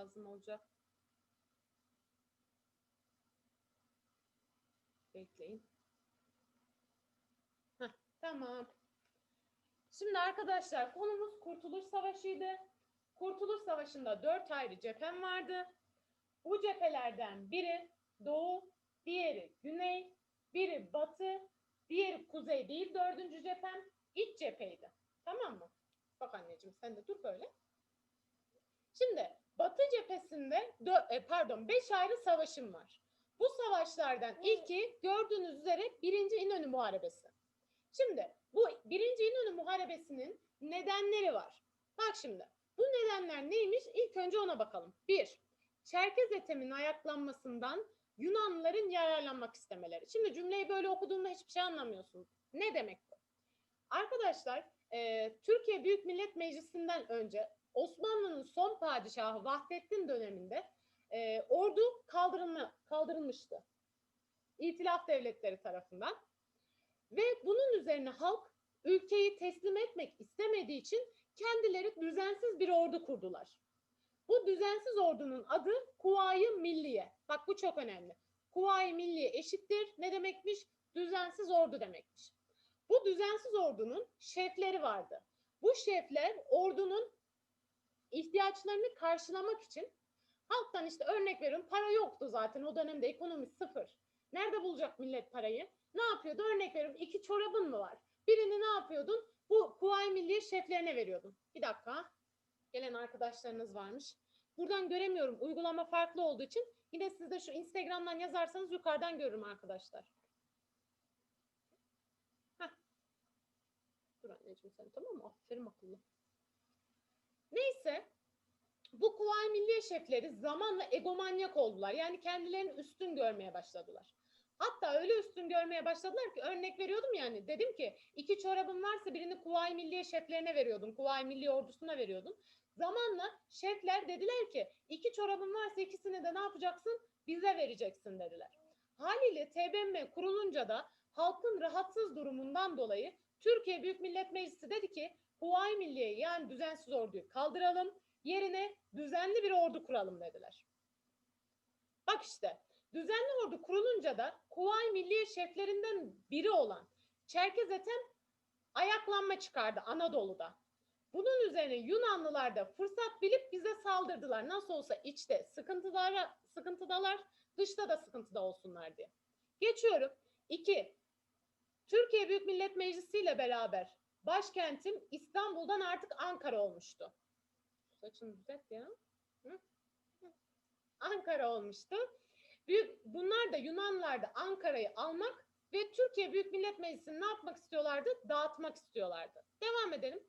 lazım olacak. Bekleyin. Heh, tamam. Şimdi arkadaşlar konumuz Kurtuluş Savaşı'ydı. Kurtuluş Savaşı'nda dört ayrı cephem vardı. Bu cephelerden biri doğu, diğeri güney, biri batı, diğeri kuzey değil dördüncü cephem iç cepheydi. Tamam mı? Bak anneciğim sen de dur böyle. Şimdi Batı cephesinde e, pardon 5 ayrı savaşım var. Bu savaşlardan ilki gördüğünüz üzere birinci İnönü Muharebesi. Şimdi bu birinci İnönü Muharebesi'nin nedenleri var. Bak şimdi bu nedenler neymiş? İlk önce ona bakalım. Bir, Çerkez etemin ayaklanmasından Yunanlıların yararlanmak istemeleri. Şimdi cümleyi böyle okuduğunda hiçbir şey anlamıyorsun. Ne demek bu? Arkadaşlar e, Türkiye Büyük Millet Meclisi'nden önce Osmanlı'nın son padişahı Vahdettin döneminde e, ordu kaldırılma, kaldırılmıştı. İtilaf devletleri tarafından. Ve bunun üzerine halk ülkeyi teslim etmek istemediği için kendileri düzensiz bir ordu kurdular. Bu düzensiz ordunun adı Kuvayi Milliye. Bak bu çok önemli. Kuvayi Milliye eşittir. Ne demekmiş? Düzensiz ordu demekmiş. Bu düzensiz ordunun şefleri vardı. Bu şefler ordunun ihtiyaçlarını karşılamak için halktan işte örnek veriyorum para yoktu zaten o dönemde ekonomi sıfır. Nerede bulacak millet parayı? Ne yapıyordu? Örnek veriyorum iki çorabın mı var? Birini ne yapıyordun? Bu Kuvayi Milliye şeflerine veriyordun. Bir dakika. Gelen arkadaşlarınız varmış. Buradan göremiyorum. Uygulama farklı olduğu için yine siz de şu Instagram'dan yazarsanız yukarıdan görürüm arkadaşlar. Heh. Dur anneciğim sen tamam mı? Aferin akıllı. Neyse bu Kuvayi Milliye şefleri zamanla egomanyak oldular. Yani kendilerini üstün görmeye başladılar. Hatta öyle üstün görmeye başladılar ki örnek veriyordum yani dedim ki iki çorabım varsa birini Kuvayi Milliye şeflerine veriyordum. Kuvayi Milliye ordusuna veriyordum. Zamanla şefler dediler ki iki çorabın varsa ikisini de ne yapacaksın? Bize vereceksin dediler. Haliyle TBMM kurulunca da halkın rahatsız durumundan dolayı Türkiye Büyük Millet Meclisi dedi ki Kuvayi Milliye yani düzensiz orduyu kaldıralım. Yerine düzenli bir ordu kuralım dediler. Bak işte düzenli ordu kurulunca da Kuvayi Milliye şeflerinden biri olan Çerkez Ethem ayaklanma çıkardı Anadolu'da. Bunun üzerine Yunanlılar da fırsat bilip bize saldırdılar. Nasıl olsa içte sıkıntılara, sıkıntıdalar, dışta da sıkıntıda olsunlar diye. Geçiyorum. İki, Türkiye Büyük Millet Meclisi ile beraber başkentim İstanbul'dan artık Ankara olmuştu. Saçını düzelt ya. Ankara olmuştu. Büyük, bunlar da Yunanlılar da Ankara'yı almak ve Türkiye Büyük Millet Meclisi'ni ne yapmak istiyorlardı? Dağıtmak istiyorlardı. Devam edelim.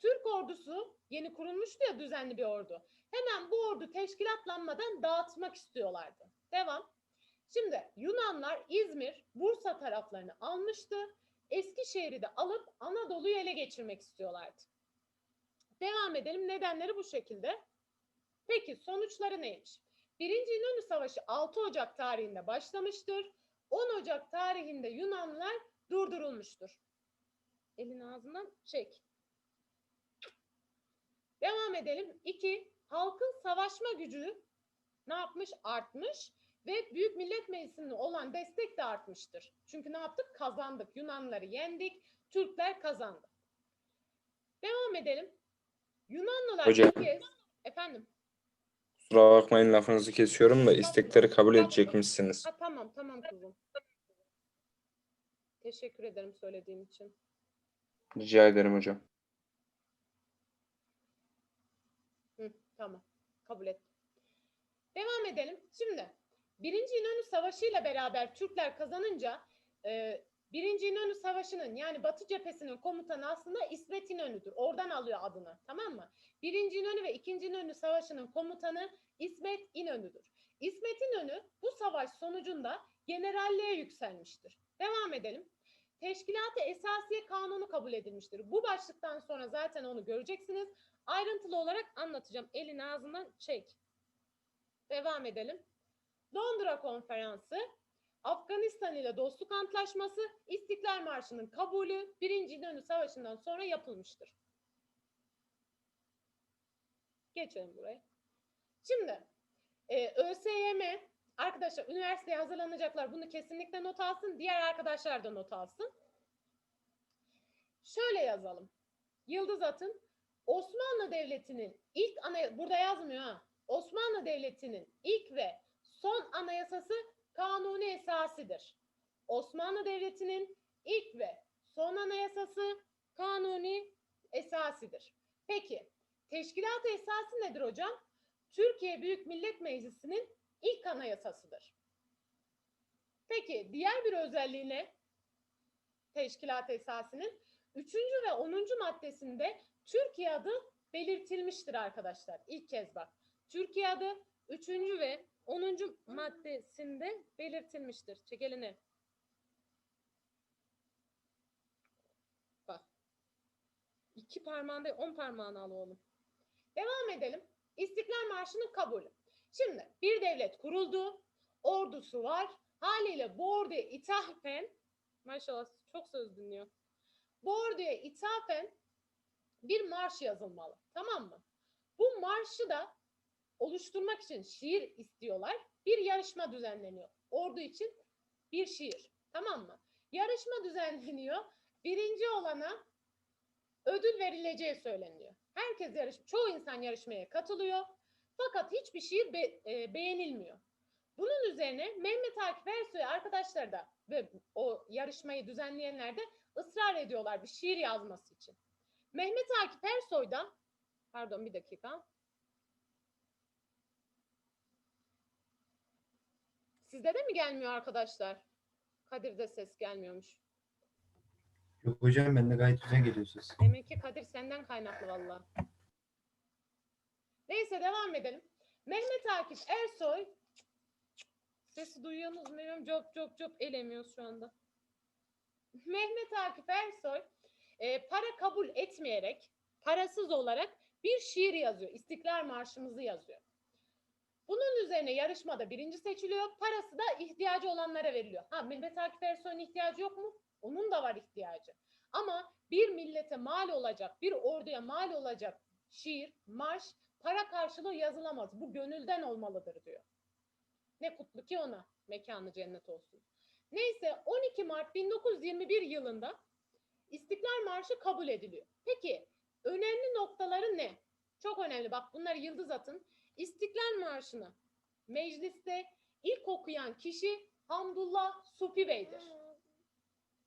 Türk ordusu yeni kurulmuştu ya düzenli bir ordu. Hemen bu ordu teşkilatlanmadan dağıtmak istiyorlardı. Devam. Şimdi Yunanlar İzmir, Bursa taraflarını almıştı. Eskişehir'i de alıp Anadolu'yu ele geçirmek istiyorlardı. Devam edelim. Nedenleri bu şekilde. Peki sonuçları neymiş? Birinci İnönü Savaşı 6 Ocak tarihinde başlamıştır. 10 Ocak tarihinde Yunanlılar durdurulmuştur. Elin ağzından çek. Devam edelim. 2. Halkın savaşma gücü ne yapmış? Artmış ve Büyük Millet Meclisi'ne olan destek de artmıştır. Çünkü ne yaptık? Kazandık. Yunanları yendik. Türkler kazandı. Devam edelim. Yunanlılar Hocam. bir kez efendim Kusura bakmayın lafınızı kesiyorum da istekleri kabul edecek misiniz? Ha, tamam tamam kuzum. Teşekkür ederim söylediğin için. Rica ederim hocam. Hı, tamam. Kabul et. Devam edelim. Şimdi Birinci İnönü Savaşı ile beraber Türkler kazanınca e, Birinci İnönü Savaşı'nın yani Batı cephesinin komutanı aslında İsmet İnönü'dür. Oradan alıyor adını. Tamam mı? Birinci İnönü ve İkinci İnönü Savaşı'nın komutanı İsmet İnönü'dür. İsmet İnönü bu savaş sonucunda generalliğe yükselmiştir. Devam edelim. Teşkilat-ı Esasiye Kanunu kabul edilmiştir. Bu başlıktan sonra zaten onu göreceksiniz. Ayrıntılı olarak anlatacağım. Elin ağzından çek. Devam edelim. Londra Konferansı, Afganistan ile dostluk antlaşması, İstiklal Marşı'nın kabulü Birinci İnönü Savaşı'ndan sonra yapılmıştır. Geçelim buraya. Şimdi e, ÖSYM arkadaşlar üniversiteye hazırlanacaklar bunu kesinlikle not alsın. Diğer arkadaşlar da not alsın. Şöyle yazalım. Yıldız atın. Osmanlı Devleti'nin ilk ana burada yazmıyor ha. Osmanlı Devleti'nin ilk ve son anayasası kanuni esasidir. Osmanlı Devleti'nin ilk ve son anayasası kanuni esasidir. Peki teşkilat esası nedir hocam? Türkiye Büyük Millet Meclisi'nin ilk anayasasıdır. Peki diğer bir özelliği ne? Teşkilat esasının 3. ve 10. maddesinde Türkiye adı belirtilmiştir arkadaşlar. İlk kez bak. Türkiye adı 3. ve 10. maddesinde belirtilmiştir. Çek elini. Bak. İki parmağında on parmağını al oğlum. Devam edelim. İstiklal Marşı'nın kabulü. Şimdi bir devlet kuruldu. Ordusu var. Haliyle bu orduya ithafen maşallah çok söz dinliyor. Bu orduya ithafen bir marş yazılmalı. Tamam mı? Bu marşı da oluşturmak için şiir istiyorlar. Bir yarışma düzenleniyor. Ordu için bir şiir. Tamam mı? Yarışma düzenleniyor. Birinci olana ödül verileceği söyleniyor. Herkes yarış, çoğu insan yarışmaya katılıyor. Fakat hiçbir şiir be- e, beğenilmiyor. Bunun üzerine Mehmet Akif Ersoy arkadaşlar da ve o yarışmayı düzenleyenler de ısrar ediyorlar bir şiir yazması için. Mehmet Akif Ersoy da pardon bir dakika. Sizde de mi gelmiyor arkadaşlar? Kadir'de ses gelmiyormuş. Yok hocam bende gayet güzel geliyor ses. Demek ki Kadir senden kaynaklı valla. Neyse devam edelim. Mehmet Akif Ersoy sesi duyuyorsunuz mu bilmiyorum. Cop cop cop elemiyoruz şu anda. Mehmet Akif Ersoy e, para kabul etmeyerek parasız olarak bir şiir yazıyor. İstiklal Marşımızı yazıyor. Bunun üzerine yarışmada birinci seçiliyor. Parası da ihtiyacı olanlara veriliyor. Ha Mehmet Akif Ersoy'un ihtiyacı yok mu? Onun da var ihtiyacı. Ama bir millete mal olacak, bir orduya mal olacak şiir, marş para karşılığı yazılamaz. Bu gönülden olmalıdır diyor. Ne kutlu ki ona. Mekanı cennet olsun. Neyse 12 Mart 1921 yılında İstiklal Marşı kabul ediliyor. Peki önemli noktaları ne? Çok önemli. Bak bunları yıldız atın. İstiklal Marşı'nı mecliste ilk okuyan kişi Hamdullah Supi Bey'dir.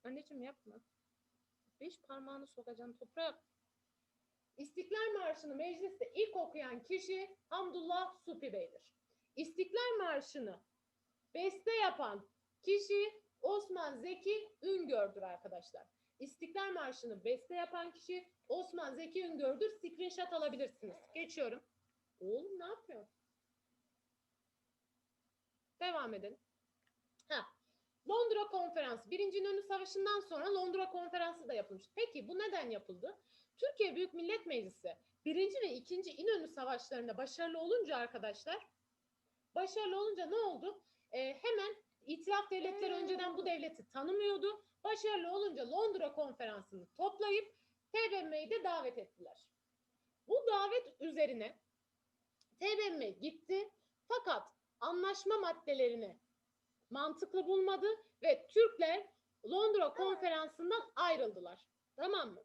Anneciğim yapma. Beş parmağını sokacaksın toprağa. İstiklal Marşı'nı mecliste ilk okuyan kişi Hamdullah Supi Bey'dir. İstiklal Marşı'nı beste yapan kişi Osman Zeki Üngör'dür arkadaşlar. İstiklal Marşı'nı beste yapan kişi Osman Zeki Üngör'dür. Screenshot alabilirsiniz. Geçiyorum. Oğlum ne yapıyor? Devam edelim. Ha, Londra Konferansı. Birinci İnönü Savaşı'ndan sonra Londra Konferansı da yapılmış. Peki bu neden yapıldı? Türkiye Büyük Millet Meclisi birinci ve ikinci İnönü Savaşlarında başarılı olunca arkadaşlar, başarılı olunca ne oldu? Ee, hemen İtilaf devletleri önceden bu devleti tanımıyordu. Başarılı olunca Londra Konferansı'nı toplayıp TBMM'yi de davet ettiler. Bu davet üzerine TBMM gitti fakat anlaşma maddelerini mantıklı bulmadı ve Türkler Londra konferansından ayrıldılar. Tamam mı?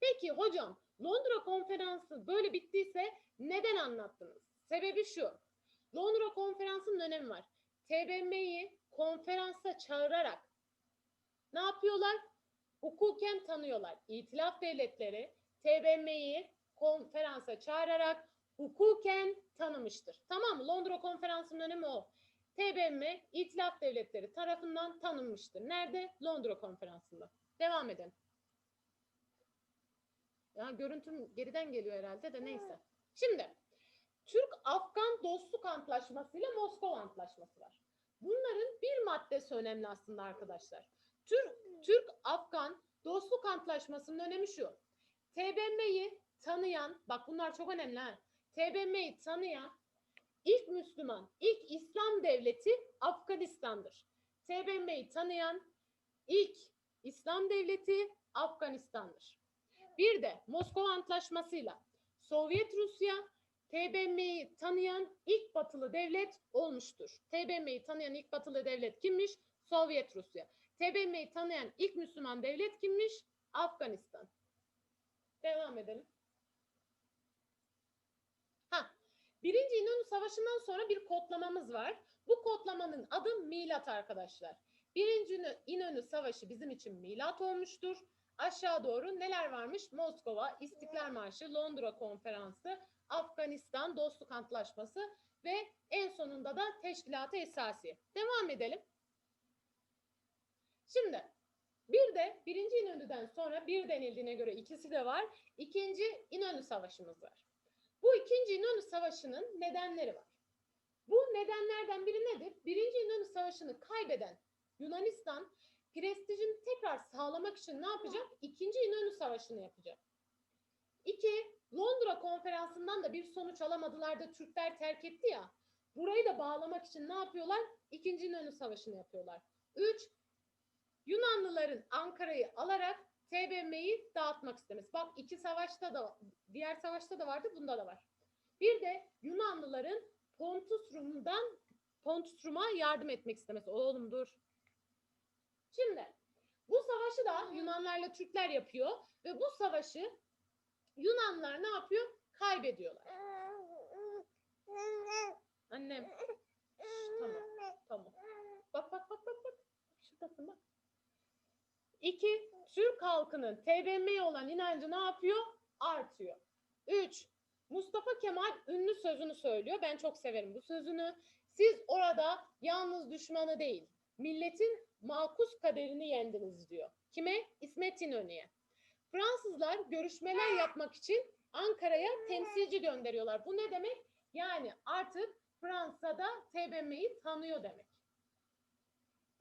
Peki hocam Londra konferansı böyle bittiyse neden anlattınız? Sebebi şu. Londra konferansının önemi var. TBMM'yi konferansa çağırarak ne yapıyorlar? Hukuken tanıyorlar. İtilaf devletleri TBMM'yi konferansa çağırarak hukuken tanımıştır. Tamam? Londra konferansının önemi o. TBMM İtilaf Devletleri tarafından tanınmıştır. Nerede? Londra Konferansı'nda. Devam edelim. Ya görüntüm geriden geliyor herhalde de neyse. Şimdi Türk-Afgan Dostluk Antlaşması ile Moskova Antlaşması var. Bunların bir maddesi önemli aslında arkadaşlar. Türk Türk-Afgan Dostluk Antlaşması'nın önemi şu. TBMM'yi tanıyan, bak bunlar çok önemli ha. TBMM'yi tanıyan İlk Müslüman, ilk İslam devleti Afganistan'dır. TBMM'yi tanıyan ilk İslam devleti Afganistan'dır. Bir de Moskova Antlaşması'yla Sovyet Rusya TBMM'yi tanıyan ilk batılı devlet olmuştur. TBMM'yi tanıyan ilk batılı devlet kimmiş? Sovyet Rusya. TBMM'yi tanıyan ilk Müslüman devlet kimmiş? Afganistan. Devam edelim. Ha, Birinci İnönü Savaşı'ndan sonra bir kodlamamız var. Bu kodlamanın adı milat arkadaşlar. Birinci İnö- İnönü Savaşı bizim için milat olmuştur. Aşağı doğru neler varmış? Moskova, İstiklal Marşı, Londra Konferansı, Afganistan Dostluk Antlaşması ve en sonunda da Teşkilat-ı Esasi. Devam edelim. Şimdi bir de birinci İnönü'den sonra bir denildiğine göre ikisi de var. İkinci İnönü Savaşımız var. Bu ikinci İnönü Savaşı'nın nedenleri var. Bu nedenlerden biri nedir? Birinci İnönü Savaşı'nı kaybeden Yunanistan prestijini tekrar sağlamak için ne yapacak? İkinci İnönü Savaşı'nı yapacak. İki, Londra konferansından da bir sonuç alamadılar da Türkler terk etti ya. Burayı da bağlamak için ne yapıyorlar? İkinci İnönü Savaşı'nı yapıyorlar. Üç, Yunanlıların Ankara'yı alarak TBMM'yi dağıtmak istemesi. Bak iki savaşta da diğer savaşta da vardı bunda da var. Bir de Yunanlıların Pontus Rum'dan Pontus Rum'a yardım etmek istemesi. Oğlum dur. Şimdi bu savaşı da Yunanlarla Türkler yapıyor ve bu savaşı Yunanlar ne yapıyor? Kaybediyorlar. Annem. Şş, tamam. Tamam. Bak bak bak bak bak. Şuradasın bak. İki, Türk halkının TBMM'ye olan inancı ne yapıyor? Artıyor. Üç, Mustafa Kemal ünlü sözünü söylüyor. Ben çok severim bu sözünü. Siz orada yalnız düşmanı değil, milletin makus kaderini yendiniz diyor. Kime? İsmet İnönü'ye. Fransızlar görüşmeler yapmak için Ankara'ya temsilci gönderiyorlar. Bu ne demek? Yani artık Fransa'da TBMM'yi tanıyor demek.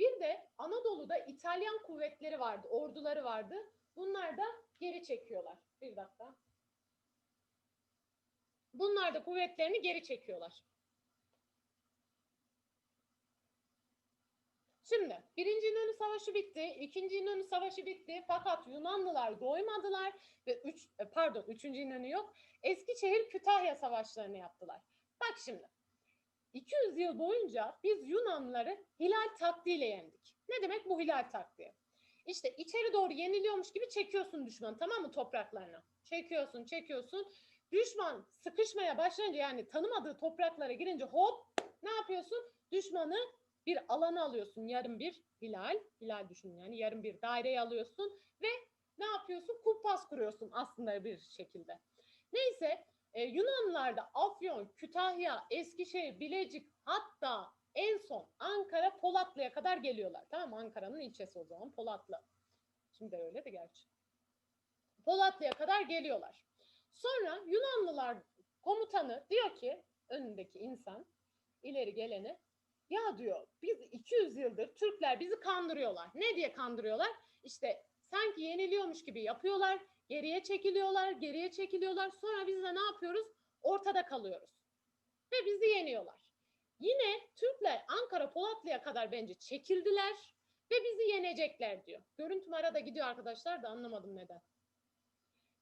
Bir de Anadolu'da İtalyan kuvvetleri vardı, orduları vardı. Bunlar da geri çekiyorlar. Bir dakika. Bunlar da kuvvetlerini geri çekiyorlar. Şimdi birinci İnönü Savaşı bitti, ikinci İnönü Savaşı bitti fakat Yunanlılar doymadılar ve üç, e, pardon üçüncü İnönü yok. Eskişehir Kütahya Savaşlarını yaptılar. Bak şimdi 200 yıl boyunca biz Yunanlıları hilal taktiğiyle yendik. Ne demek bu hilal taktiği? İşte içeri doğru yeniliyormuş gibi çekiyorsun düşmanı tamam mı topraklarına? Çekiyorsun, çekiyorsun. Düşman sıkışmaya başlayınca yani tanımadığı topraklara girince hop ne yapıyorsun? Düşmanı bir alana alıyorsun yarım bir hilal. Hilal düşün yani yarım bir daireyi alıyorsun ve ne yapıyorsun? Kumpas kuruyorsun aslında bir şekilde. Neyse e, Yunanlılar da Afyon, Kütahya, Eskişehir, Bilecik hatta en son Ankara, Polatlı'ya kadar geliyorlar. Tamam? Ankara'nın ilçesi o zaman Polatlı. Şimdi de öyle de gerçi. Polatlı'ya kadar geliyorlar. Sonra Yunanlılar komutanı diyor ki önündeki insan ileri geleni ya diyor biz 200 yıldır Türkler bizi kandırıyorlar. Ne diye kandırıyorlar? İşte sanki yeniliyormuş gibi yapıyorlar. Geriye çekiliyorlar, geriye çekiliyorlar. Sonra biz de ne yapıyoruz? Ortada kalıyoruz. Ve bizi yeniyorlar. Yine Türkler Ankara Polatlı'ya kadar bence çekildiler ve bizi yenecekler diyor. Görüntüm arada gidiyor arkadaşlar da anlamadım neden.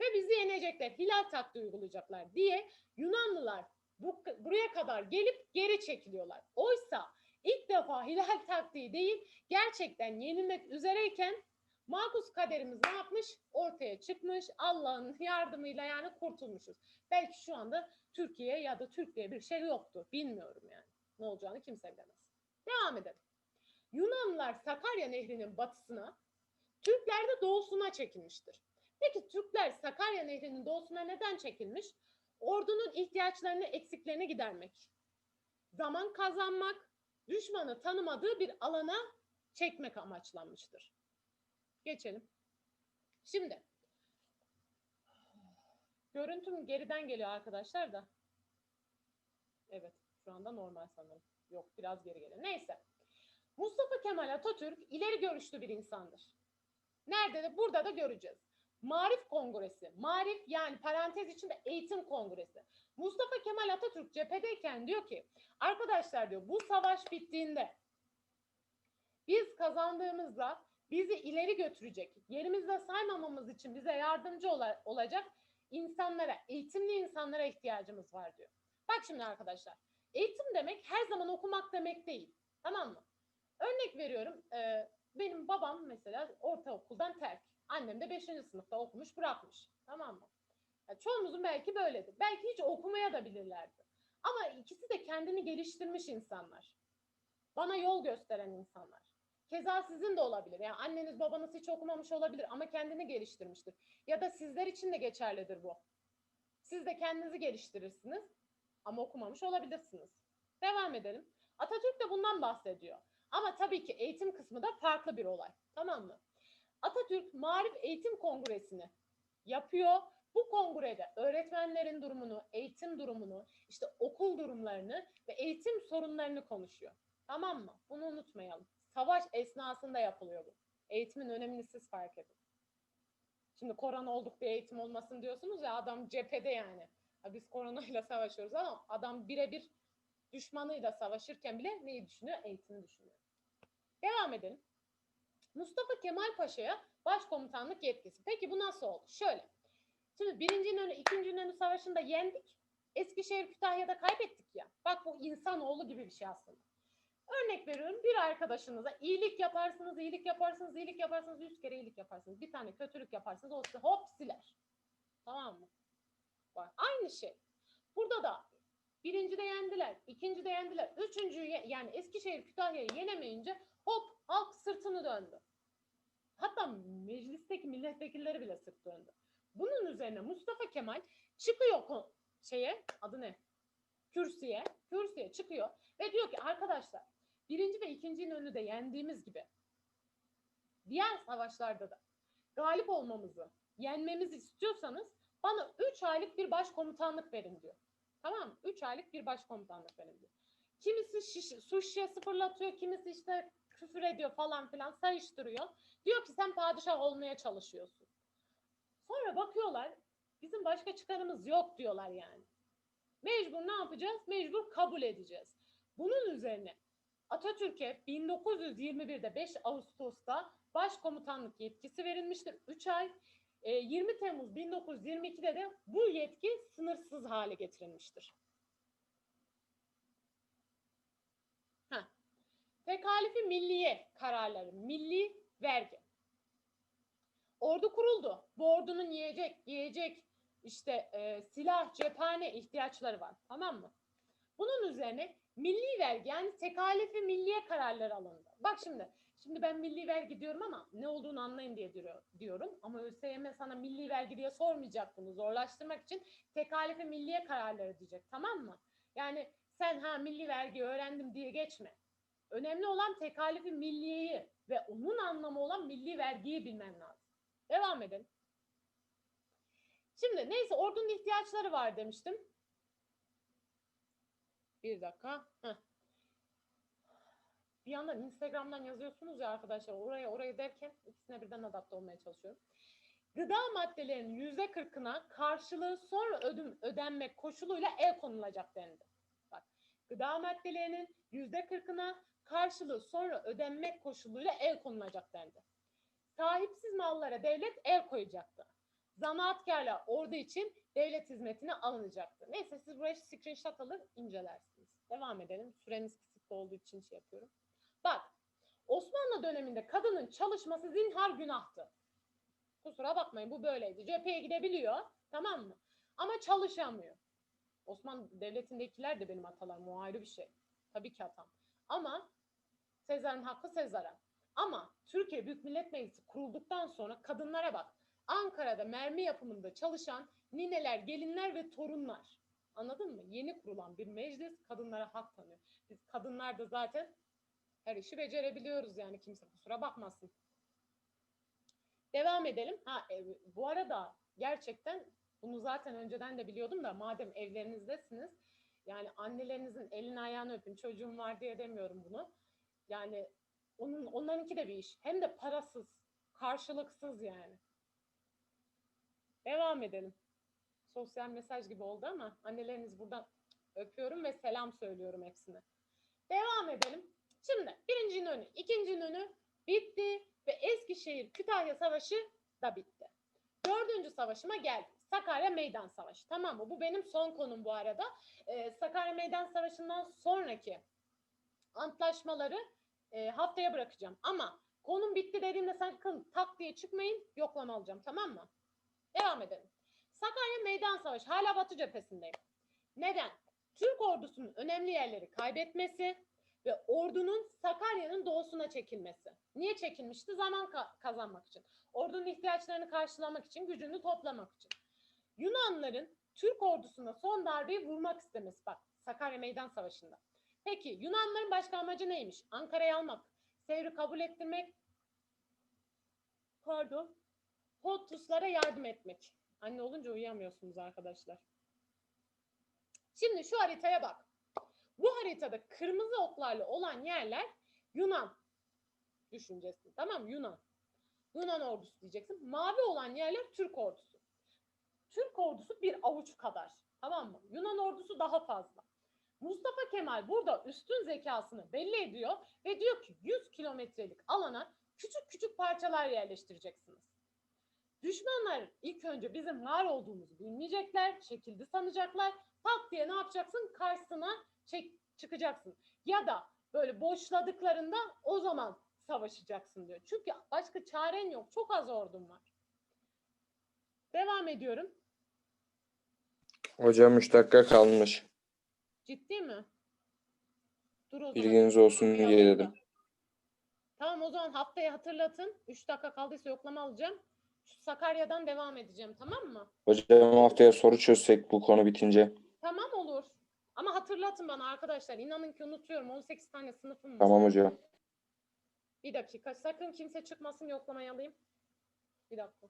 Ve bizi yenecekler, hilal taktiği uygulayacaklar diye Yunanlılar bu, buraya kadar gelip geri çekiliyorlar. Oysa ilk defa hilal taktiği değil, gerçekten yenilmek üzereyken Makus kaderimiz ne yapmış? Ortaya çıkmış. Allah'ın yardımıyla yani kurtulmuşuz. Belki şu anda Türkiye ya da Türk diye bir şey yoktu. Bilmiyorum yani. Ne olacağını kimse bilemez. Devam edelim. Yunanlılar Sakarya Nehri'nin batısına, Türkler de doğusuna çekilmiştir. Peki Türkler Sakarya Nehri'nin doğusuna neden çekilmiş? Ordunun ihtiyaçlarını, eksiklerini gidermek. Zaman kazanmak, düşmanı tanımadığı bir alana çekmek amaçlanmıştır. Geçelim. Şimdi görüntüm geriden geliyor arkadaşlar da. Evet, şu anda normal sanırım. Yok, biraz geri geliyor. Neyse. Mustafa Kemal Atatürk ileri görüşlü bir insandır. Nerede de burada da göreceğiz. Marif Kongresi. Marif yani parantez içinde eğitim kongresi. Mustafa Kemal Atatürk cephedeyken diyor ki arkadaşlar diyor bu savaş bittiğinde biz kazandığımızda bizi ileri götürecek, yerimizde saymamamız için bize yardımcı ola- olacak insanlara, eğitimli insanlara ihtiyacımız var diyor. Bak şimdi arkadaşlar. Eğitim demek her zaman okumak demek değil. Tamam mı? Örnek veriyorum. e, benim babam mesela ortaokuldan terk. Annem de 5. sınıfta okumuş bırakmış. Tamam mı? Ya çoğumuzun belki böyledir. Belki hiç okumaya da bilirlerdi. Ama ikisi de kendini geliştirmiş insanlar. Bana yol gösteren insanlar. Keza sizin de olabilir. Yani anneniz babanız hiç okumamış olabilir ama kendini geliştirmiştir. Ya da sizler için de geçerlidir bu. Siz de kendinizi geliştirirsiniz ama okumamış olabilirsiniz. Devam edelim. Atatürk de bundan bahsediyor. Ama tabii ki eğitim kısmı da farklı bir olay. Tamam mı? Atatürk Marif Eğitim Kongresi'ni yapıyor. Bu kongrede öğretmenlerin durumunu, eğitim durumunu, işte okul durumlarını ve eğitim sorunlarını konuşuyor. Tamam mı? Bunu unutmayalım. Savaş esnasında yapılıyor bu. Eğitimin önemini siz fark edin. Şimdi korona olduk bir eğitim olmasın diyorsunuz ya adam cephede yani. Ha, biz koronayla savaşıyoruz ama adam birebir düşmanıyla savaşırken bile neyi düşünüyor? Eğitimi düşünüyor. Devam edelim. Mustafa Kemal Paşa'ya başkomutanlık yetkisi. Peki bu nasıl oldu? Şöyle. Şimdi birinci İnönü, ikinci İnönü Savaşı'nda yendik. Eskişehir, Kütahya'da kaybettik ya. Bak bu insanoğlu gibi bir şey aslında. Örnek veriyorum bir arkadaşınıza iyilik yaparsınız, iyilik yaparsınız, iyilik yaparsınız, yüz kere iyilik yaparsınız. Bir tane kötülük yaparsınız, o size hop siler. Tamam mı? Bak, aynı şey. Burada da birinci de yendiler, ikinci de yendiler, üçüncüyü ye- yani Eskişehir, Kütahya'yı yenemeyince hop halk sırtını döndü. Hatta meclisteki milletvekilleri bile sırt döndü. Bunun üzerine Mustafa Kemal çıkıyor şeye adı ne? Kürsüye, kürsüye çıkıyor ve diyor ki arkadaşlar birinci ve ikinci İnönü'de de yendiğimiz gibi diğer savaşlarda da galip olmamızı, yenmemizi istiyorsanız bana 3 aylık bir başkomutanlık verin diyor. Tamam mı? 3 aylık bir başkomutanlık verin diyor. Kimisi şiş, su şişesi fırlatıyor, kimisi işte küfür ediyor falan filan sayıştırıyor. Diyor ki sen padişah olmaya çalışıyorsun. Sonra bakıyorlar bizim başka çıkarımız yok diyorlar yani. Mecbur ne yapacağız? Mecbur kabul edeceğiz. Bunun üzerine Atatürk'e 1921'de 5 Ağustos'ta başkomutanlık yetkisi verilmiştir. 3 ay. E, 20 Temmuz 1922'de de bu yetki sınırsız hale getirilmiştir. Heh. Tekalifi milliye kararları, milli vergi. Ordu kuruldu. Bu ordunun yiyecek, yiyecek, işte e, silah, cephane ihtiyaçları var. Tamam mı? Bunun üzerine milli vergi yani tekalifi milliye kararları alındı. Bak şimdi, şimdi ben milli vergi diyorum ama ne olduğunu anlayın diye diyor- diyorum. Ama ÖSYM sana milli vergi diye sormayacak bunu zorlaştırmak için tekalifi milliye kararları diyecek. Tamam mı? Yani sen ha milli vergi öğrendim diye geçme. Önemli olan tekalifi milliyeyi ve onun anlamı olan milli vergiyi bilmen lazım. Devam edelim. Şimdi neyse ordunun ihtiyaçları var demiştim. Bir dakika. Heh. Bir yandan Instagram'dan yazıyorsunuz ya arkadaşlar oraya oraya derken ikisine birden adapte olmaya çalışıyorum. Gıda maddelerinin yüzde kırkına karşılığı sonra ödüm, ödenmek koşuluyla el konulacak dendi. Bak gıda maddelerinin yüzde kırkına karşılığı sonra ödenmek koşuluyla el konulacak dendi. Sahipsiz mallara devlet el koyacaktı. Zanaatkarlar ordu için devlet hizmetine alınacaktı. Neyse siz buraya screenshot alır incelersiniz. Devam edelim. Süremiz kısıtlı olduğu için şey yapıyorum. Bak Osmanlı döneminde kadının çalışması zinhar günahtı. Kusura bakmayın bu böyleydi. Cepheye gidebiliyor tamam mı? Ama çalışamıyor. Osmanlı devletindekiler de benim atalarım o ayrı bir şey. Tabii ki atam. Ama Sezar'ın hakkı Sezar'a. Ama Türkiye Büyük Millet Meclisi kurulduktan sonra kadınlara bak. Ankara'da mermi yapımında çalışan nineler, gelinler ve torunlar. Anladın mı? Yeni kurulan bir meclis kadınlara hak tanıyor. Biz kadınlar da zaten her işi becerebiliyoruz yani kimse kusura bakmasın. Devam edelim. Ha e, bu arada gerçekten bunu zaten önceden de biliyordum da madem evlerinizdesiniz yani annelerinizin elini ayağını öpün çocuğum var diye demiyorum bunu. Yani onun onlarınki de bir iş. Hem de parasız, karşılıksız yani. Devam edelim. Sosyal mesaj gibi oldu ama anneleriniz buradan öpüyorum ve selam söylüyorum hepsine. Devam edelim. Şimdi birinci İnönü, ikinci İnönü bitti ve Eskişehir Kütahya Savaşı da bitti. Dördüncü savaşıma geldik. Sakarya Meydan Savaşı. Tamam mı? Bu benim son konum bu arada. Ee, Sakarya Meydan Savaşı'ndan sonraki antlaşmaları e, haftaya bırakacağım. Ama konum bitti dediğimde sakın tak diye çıkmayın. Yoklama alacağım. Tamam mı? Devam edelim. Sakarya Meydan Savaşı. Hala Batı cephesindeyim. Neden? Türk ordusunun önemli yerleri kaybetmesi ve ordunun Sakarya'nın doğusuna çekilmesi. Niye çekilmişti? Zaman ka- kazanmak için. Ordunun ihtiyaçlarını karşılamak için, gücünü toplamak için. Yunanların Türk ordusuna son darbeyi vurmak istemesi bak Sakarya Meydan Savaşı'nda. Peki Yunanların başka amacı neymiş? Ankara'yı almak, Sevr'i kabul ettirmek, pardon, Hotuslara yardım etmek. Anne olunca uyuyamıyorsunuz arkadaşlar. Şimdi şu haritaya bak. Bu haritada kırmızı oklarla olan yerler Yunan düşüncesi. Tamam? Yunan. Yunan ordusu diyeceksin. Mavi olan yerler Türk ordusu. Türk ordusu bir avuç kadar. Tamam mı? Yunan ordusu daha fazla. Mustafa Kemal burada üstün zekasını belli ediyor ve diyor ki 100 kilometrelik alana küçük küçük parçalar yerleştireceksiniz. Düşmanlar ilk önce bizim var olduğumuzu bilmeyecekler, çekildi sanacaklar. Tak diye ne yapacaksın? Karşısına çek, çıkacaksın. Ya da böyle boşladıklarında o zaman savaşacaksın diyor. Çünkü başka çaren yok. Çok az ordun var. Devam ediyorum. Hocam 3 dakika kalmış. Ciddi mi? Dur o zaman. Bilginiz olsun diye dedim. Tamam o zaman haftaya hatırlatın. 3 dakika kaldıysa yoklama alacağım. Sakarya'dan devam edeceğim tamam mı? Hocam haftaya soru çözsek bu konu bitince. Tamam olur. Ama hatırlatın bana arkadaşlar. İnanın ki unutuyorum. 18 tane sınıfım var. Tamam hocam. Bir dakika. Sakın kimse çıkmasın yoklamayı alayım. Bir dakika.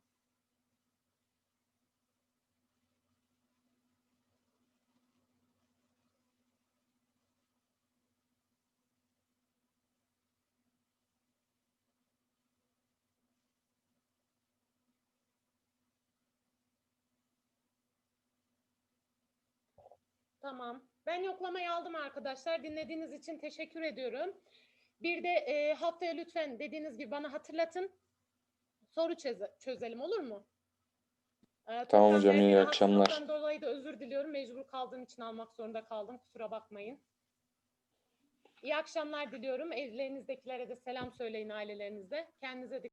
Tamam. Ben yoklamayı aldım arkadaşlar. Dinlediğiniz için teşekkür ediyorum. Bir de e, haftaya lütfen dediğiniz gibi bana hatırlatın. Soru çöze- çözelim olur mu? Ee, Tamam hocam, iyi akşamlar. hastalıktan dolayı da özür diliyorum. Mecbur kaldığım için almak zorunda kaldım. Kusura bakmayın. İyi akşamlar diliyorum. Evlerinizdekilere de selam söyleyin ailelerinize. Kendinize dikkat